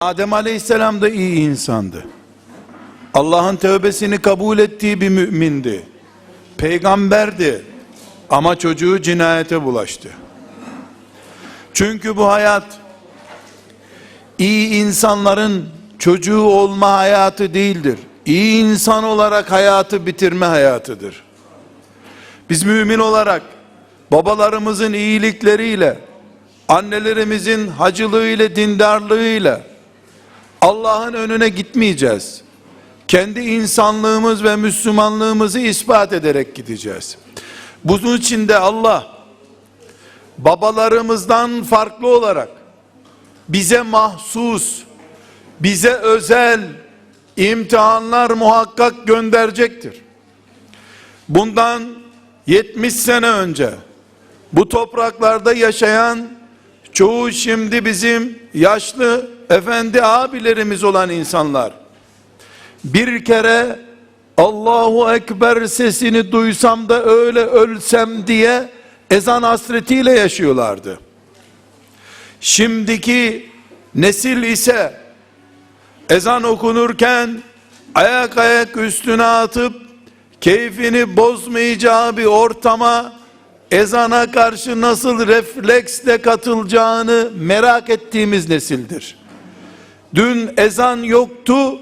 Adem Aleyhisselam da iyi insandı. Allah'ın tövbesini kabul ettiği bir mümindi. Peygamberdi. Ama çocuğu cinayete bulaştı. Çünkü bu hayat iyi insanların çocuğu olma hayatı değildir. İyi insan olarak hayatı bitirme hayatıdır. Biz mümin olarak babalarımızın iyilikleriyle, annelerimizin hacılığıyla, dindarlığıyla Allah'ın önüne gitmeyeceğiz. Kendi insanlığımız ve Müslümanlığımızı ispat ederek gideceğiz. Bunun için de Allah babalarımızdan farklı olarak bize mahsus, bize özel imtihanlar muhakkak gönderecektir. Bundan 70 sene önce bu topraklarda yaşayan çoğu şimdi bizim yaşlı efendi abilerimiz olan insanlar bir kere Allahu Ekber sesini duysam da öyle ölsem diye ezan hasretiyle yaşıyorlardı. Şimdiki nesil ise ezan okunurken ayak ayak üstüne atıp keyfini bozmayacağı bir ortama ezana karşı nasıl refleksle katılacağını merak ettiğimiz nesildir. Dün ezan yoktu.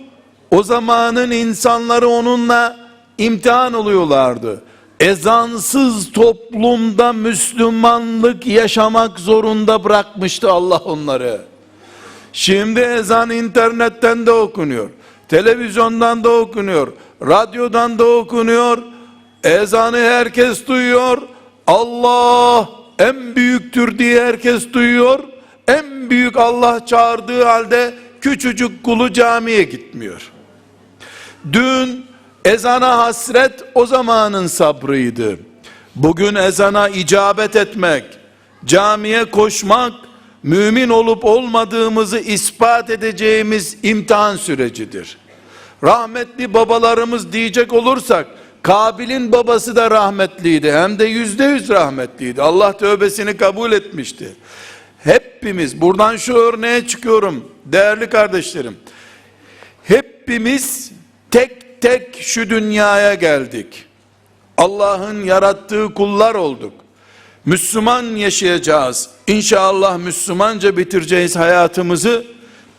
O zamanın insanları onunla imtihan oluyorlardı. Ezansız toplumda Müslümanlık yaşamak zorunda bırakmıştı Allah onları. Şimdi ezan internetten de okunuyor. Televizyondan da okunuyor. Radyodan da okunuyor. Ezanı herkes duyuyor. Allah en büyüktür diye herkes duyuyor. En büyük Allah çağırdığı halde küçücük kulu camiye gitmiyor. Dün ezana hasret o zamanın sabrıydı. Bugün ezana icabet etmek, camiye koşmak, mümin olup olmadığımızı ispat edeceğimiz imtihan sürecidir. Rahmetli babalarımız diyecek olursak, Kabil'in babası da rahmetliydi. Hem de yüzde yüz rahmetliydi. Allah tövbesini kabul etmişti. Hepimiz, buradan şu örneğe çıkıyorum değerli kardeşlerim. Hepimiz tek tek şu dünyaya geldik. Allah'ın yarattığı kullar olduk. Müslüman yaşayacağız. İnşallah Müslümanca bitireceğiz hayatımızı.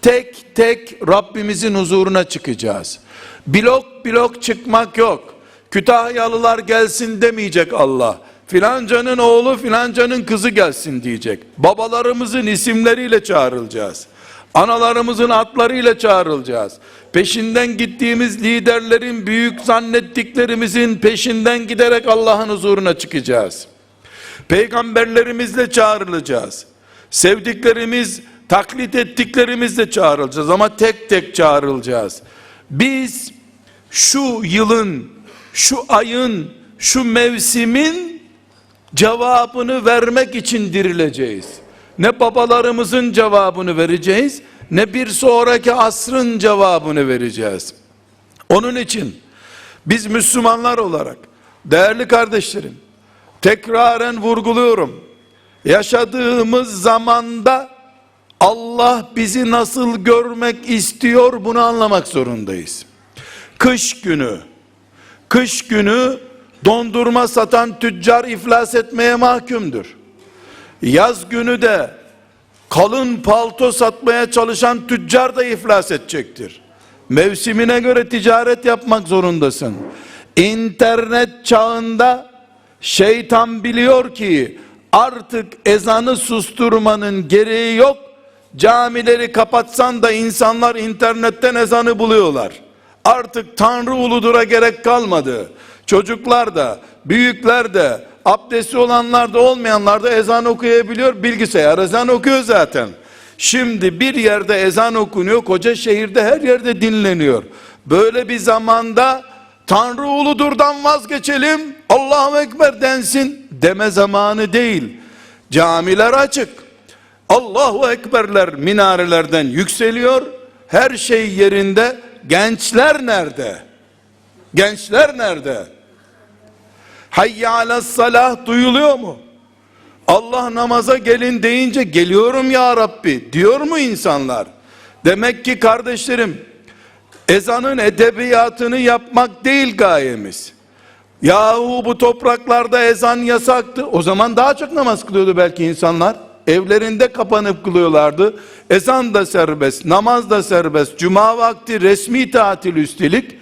Tek tek Rabbimizin huzuruna çıkacağız. Blok blok çıkmak yok. Kütahyalılar gelsin demeyecek Allah. Filancanın oğlu filancanın kızı gelsin diyecek. Babalarımızın isimleriyle çağrılacağız. Analarımızın adlarıyla çağrılacağız. Peşinden gittiğimiz liderlerin büyük zannettiklerimizin peşinden giderek Allah'ın huzuruna çıkacağız. Peygamberlerimizle çağrılacağız. Sevdiklerimiz, taklit ettiklerimizle çağrılacağız ama tek tek çağrılacağız. Biz şu yılın, şu ayın, şu mevsimin cevabını vermek için dirileceğiz. Ne babalarımızın cevabını vereceğiz, ne bir sonraki asrın cevabını vereceğiz. Onun için biz Müslümanlar olarak değerli kardeşlerim tekraren vurguluyorum. Yaşadığımız zamanda Allah bizi nasıl görmek istiyor bunu anlamak zorundayız. Kış günü kış günü dondurma satan tüccar iflas etmeye mahkumdur. Yaz günü de kalın palto satmaya çalışan tüccar da iflas edecektir. Mevsimine göre ticaret yapmak zorundasın. İnternet çağında şeytan biliyor ki artık ezanı susturmanın gereği yok. Camileri kapatsan da insanlar internetten ezanı buluyorlar. Artık Tanrı uludura gerek kalmadı. Çocuklar da, büyükler de, abdesti olanlar da olmayanlar da ezan okuyabiliyor. Bilgisayar ezan okuyor zaten. Şimdi bir yerde ezan okunuyor, koca şehirde her yerde dinleniyor. Böyle bir zamanda Tanrı uludurdan vazgeçelim, Allahu Ekber densin deme zamanı değil. Camiler açık. Allahu Ekberler minarelerden yükseliyor. Her şey yerinde. Gençler nerede? Gençler nerede? Hayya ala salah duyuluyor mu? Allah namaza gelin deyince geliyorum ya Rabbi diyor mu insanlar? Demek ki kardeşlerim ezanın edebiyatını yapmak değil gayemiz. Yahu bu topraklarda ezan yasaktı. O zaman daha çok namaz kılıyordu belki insanlar. Evlerinde kapanıp kılıyorlardı. Ezan da serbest, namaz da serbest. Cuma vakti resmi tatil üstelik.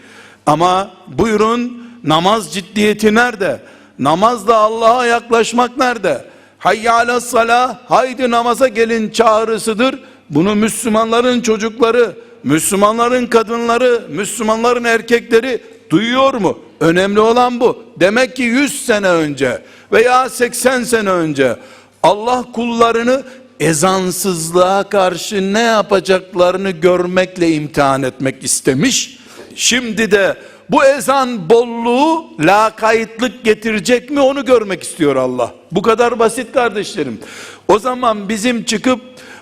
Ama buyurun namaz ciddiyeti nerede? Namazla Allah'a yaklaşmak nerede? Hayya ala haydi namaza gelin çağrısıdır. Bunu Müslümanların çocukları, Müslümanların kadınları, Müslümanların erkekleri duyuyor mu? Önemli olan bu. Demek ki 100 sene önce veya 80 sene önce Allah kullarını ezansızlığa karşı ne yapacaklarını görmekle imtihan etmek istemiş. Şimdi de bu ezan bolluğu lakaytlık getirecek mi onu görmek istiyor Allah. Bu kadar basit kardeşlerim. O zaman bizim çıkıp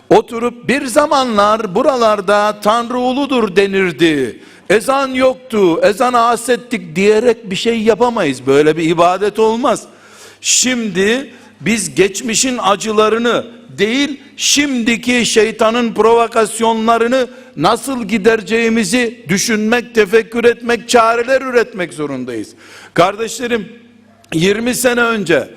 oturup bir zamanlar buralarda Tanrı uludur denirdi. Ezan yoktu, ezana hasettik diyerek bir şey yapamayız. Böyle bir ibadet olmaz. Şimdi biz geçmişin acılarını değil, şimdiki şeytanın provokasyonlarını nasıl gidereceğimizi düşünmek, tefekkür etmek, çareler üretmek zorundayız. Kardeşlerim, 20 sene önce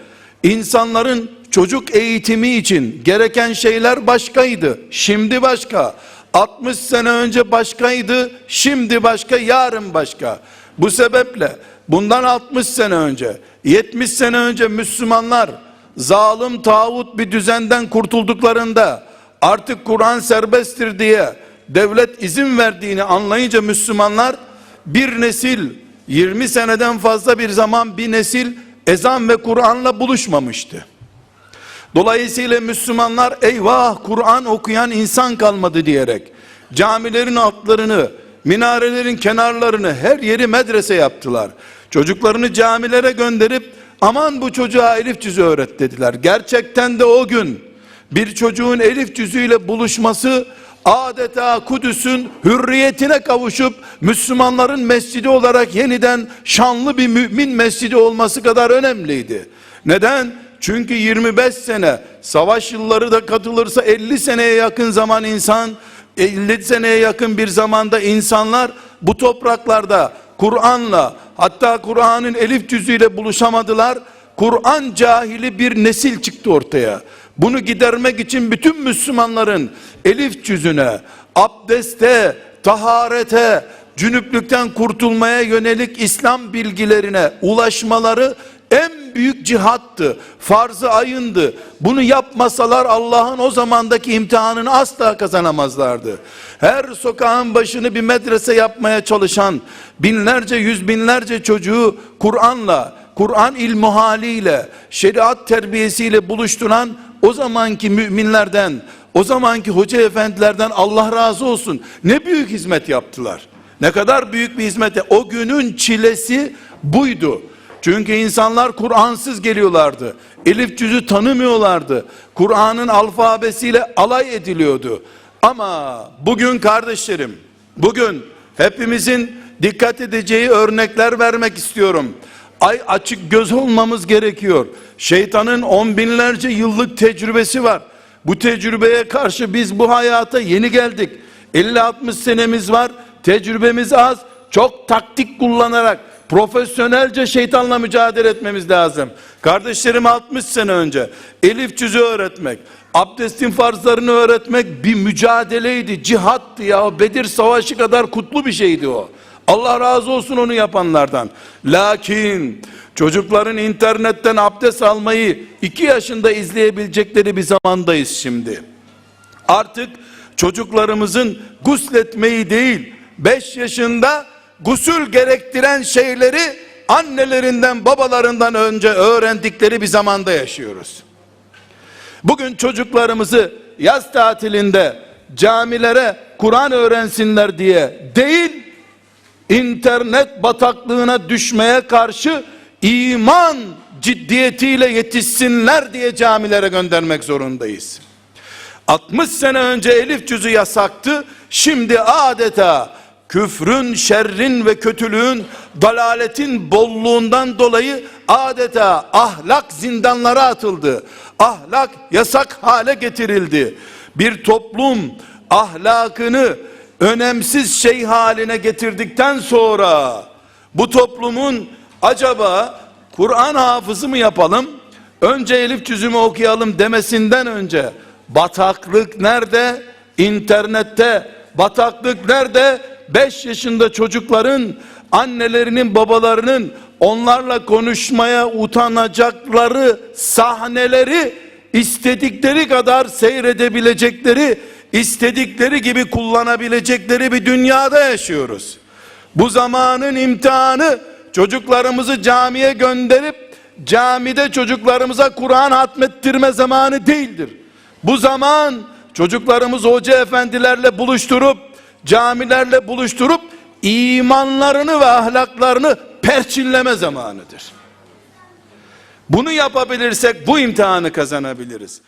insanların çocuk eğitimi için gereken şeyler başkaydı. Şimdi başka. 60 sene önce başkaydı, şimdi başka, yarın başka. Bu sebeple bundan 60 sene önce, 70 sene önce Müslümanlar zalim tağut bir düzenden kurtulduklarında artık Kur'an serbesttir diye devlet izin verdiğini anlayınca Müslümanlar bir nesil 20 seneden fazla bir zaman bir nesil ezan ve Kur'an'la buluşmamıştı. Dolayısıyla Müslümanlar eyvah Kur'an okuyan insan kalmadı diyerek camilerin altlarını, minarelerin kenarlarını her yeri medrese yaptılar. Çocuklarını camilere gönderip aman bu çocuğa elif cüzü öğret dediler. Gerçekten de o gün bir çocuğun elif cüzüyle buluşması adeta Kudüs'ün hürriyetine kavuşup Müslümanların mescidi olarak yeniden şanlı bir mümin mescidi olması kadar önemliydi. Neden? Çünkü 25 sene savaş yılları da katılırsa 50 seneye yakın zaman insan 50 seneye yakın bir zamanda insanlar bu topraklarda Kur'an'la hatta Kur'an'ın elif cüzüyle buluşamadılar. Kur'an cahili bir nesil çıktı ortaya. Bunu gidermek için bütün Müslümanların elif cüzüne, abdeste, taharete, cünüplükten kurtulmaya yönelik İslam bilgilerine ulaşmaları en büyük cihattı. Farzı ayındı. Bunu yapmasalar Allah'ın o zamandaki imtihanını asla kazanamazlardı. Her sokağın başını bir medrese yapmaya çalışan binlerce yüz binlerce çocuğu Kur'an'la, Kur'an ilmuhaliyle, şeriat terbiyesiyle buluşturan o zamanki müminlerden, o zamanki hoca efendilerden Allah razı olsun. Ne büyük hizmet yaptılar. Ne kadar büyük bir hizmet. O günün çilesi buydu. Çünkü insanlar Kur'ansız geliyorlardı. Elif cüzü tanımıyorlardı. Kur'an'ın alfabesiyle alay ediliyordu. Ama bugün kardeşlerim, bugün hepimizin dikkat edeceği örnekler vermek istiyorum. Ay açık göz olmamız gerekiyor. Şeytanın on binlerce yıllık tecrübesi var. Bu tecrübeye karşı biz bu hayata yeni geldik. 50-60 senemiz var. Tecrübemiz az. Çok taktik kullanarak profesyonelce şeytanla mücadele etmemiz lazım. Kardeşlerim 60 sene önce elif cüzü öğretmek, abdestin farzlarını öğretmek bir mücadeleydi, cihattı ya. Bedir savaşı kadar kutlu bir şeydi o. Allah razı olsun onu yapanlardan. Lakin çocukların internetten abdest almayı iki yaşında izleyebilecekleri bir zamandayız şimdi. Artık çocuklarımızın gusletmeyi değil, 5 yaşında gusül gerektiren şeyleri annelerinden babalarından önce öğrendikleri bir zamanda yaşıyoruz. Bugün çocuklarımızı yaz tatilinde camilere Kur'an öğrensinler diye değil, internet bataklığına düşmeye karşı iman ciddiyetiyle yetişsinler diye camilere göndermek zorundayız. 60 sene önce elif cüzü yasaktı. Şimdi adeta küfrün, şerrin ve kötülüğün, dalaletin bolluğundan dolayı adeta ahlak zindanlara atıldı. Ahlak yasak hale getirildi. Bir toplum ahlakını önemsiz şey haline getirdikten sonra bu toplumun acaba Kur'an hafızı mı yapalım? Önce elif cüzümü okuyalım demesinden önce bataklık nerede? İnternette bataklık nerede? 5 yaşında çocukların annelerinin babalarının onlarla konuşmaya utanacakları sahneleri istedikleri kadar seyredebilecekleri, istedikleri gibi kullanabilecekleri bir dünyada yaşıyoruz. Bu zamanın imtihanı çocuklarımızı camiye gönderip camide çocuklarımıza Kur'an hatmettirme zamanı değildir. Bu zaman çocuklarımızı hoca efendilerle buluşturup camilerle buluşturup imanlarını ve ahlaklarını perçinleme zamanıdır. Bunu yapabilirsek bu imtihanı kazanabiliriz.